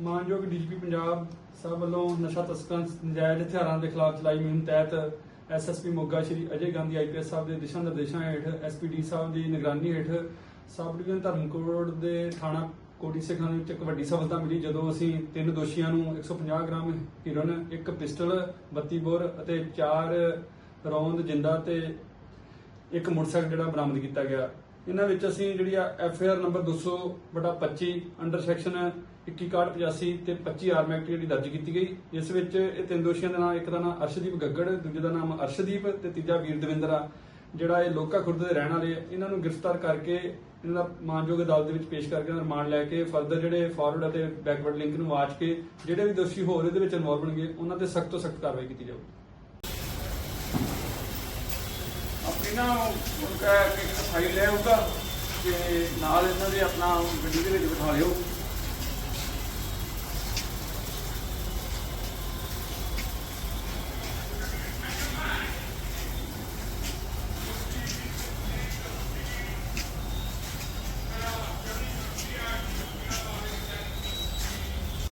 ਮਾਨਯੋਗ ਡੀਜੀਪੀ ਪੰਜਾਬ ਸਾਹਿਬ ਵੱਲੋਂ ਨਸ਼ਾ ਤਸਕਰਾਂ ਨਜਾਇਜ਼ ਹਥਿਆਰਾਂ ਦੇ ਖਿਲਾਫ ਚਲਾਈ ਮੁਹਿੰਮ ਤਹਿਤ ਐਸਐਸਪੀ ਮੋਗਾ ਸ਼੍ਰੀ ਅਜੇ ਗਾਂਧੀ ਆਈਪੀਐਸ ਸਾਹਿਬ ਦੇ ਦਿਸ਼ਾ ਨਿਰਦੇਸ਼ਾਂ ਹੇਠ ਐਸਪੀਡੀ ਸਾਹਿਬ ਦੀ ਨਿਗਰਾਨੀ ਹੇਠ ਸਬ ਡਿਵੀਜ਼ਨ ਧਰਮਕੋਟ ਦੇ ਥਾਣਾ ਕੋਟੀ ਸਿੱਖਾਂ ਵਿੱਚ ਇੱਕ ਵੱਡੀ ਸਫਲਤਾ ਮਿਲੀ, ਜਦੋਂ ਅਸੀਂ ਤਿੰਨ ਦੋਸ਼ੀਆਂ ਨੂੰ 150 ਗ੍ਰਾਮ ਹੀਰੋਇਨ, ਇੱਕ ਪਿਸਟਲ 32 ਬੋਰ ਅਤੇ ਚਾਰ ਰੌਂਦ ਜਿੰਦਾ ਤੇ ਇੱਕ ਮੋਟਰਸਾਈਕਲ ਜਿਹੜਾ ਬਰਾਮਦ ਕੀਤਾ ਗਿਆ। ਇਹਨਾਂ ਵਿੱਚ ਅਸੀਂ ਜਿਹੜੀ ਆ ਐਫ ਆਰ ਨੰਬਰ 200 ਬਟਾ 25 ਅੰਡਰ ਸੈਕਸ਼ਨ 2185 ਤੇ 25 ਆਰਮ ਐਕਟ ਜਿਹੜੀ ਦਰਜ ਕੀਤੀ ਗਈ। ਇਸ ਵਿੱਚ ਇਹ ਤਿੰਨ ਦੋਸ਼ੀਆਂ ਦੇ ਨਾਮ ਇੱਕ ਦਾ ਨਾਮ ਅਰਸ਼ਦੀਪ ਗੱਗੜ, ਦੂਜੇ ਦਾ ਨਾਮ ਅਰਸ਼ਦੀਪ ਤੇ ਤੀਜਾ ਵੀਰ ਦਵਿੰਦਰ ਆ। ਜਿਹੜਾ ਇਹ ਲੋਕਾ ਖੁਰਦ ਦੇ ਰਹਿਣ ਵਾਲੇ ਆ, ਇਹਨਾਂ ਨੂੰ ਗ੍ਰਿਫਤਾਰ ਕਰਕੇ ਇਹਨਾਂ ਦਾ ਮਾਨਯੋਗ ਅਦਾਲਤ ਦੇ ਵਿੱਚ ਪੇਸ਼ ਕਰਕੇ ਰਿਮਾਂਡ ਲੈ ਕੇ ਫਰਦਰ ਜਿਹੜੇ ਫਾਰਵਰਡ ਅਤੇ ਬੈਕਵਰਡ ਲਿੰਕ ਨੂੰ ਵਾਚ ਕੇ ਜਿਹੜੇ ਵੀ ਦੋਸ਼ੀ ਹੋਰ ਇਹਦੇ ਵਿੱਚ ਇਨਵੋਲਵ ਹੋਣਗੇ, ਉਹਨਾਂ ਤੇ ਸਖਤ ਤੋਂ ਸਖਤ ਕਾਰਵਾਈ ਕੀਤੀ ਜਾਊਗੀ। ਇਹਨਾਂ ਨੂੰ ਉਨਕਾ ਇੱਕ ਫਾਈਲ ਲੈ ਆਊਗਾ ਤੇ ਨਾਲ ਇਹਨਾਂ ਦੇ ਆਪਣਾ ਗੱਡੀ ਦੇ ਵਿੱਚ ਬਿਠਾ ਲਿਓ।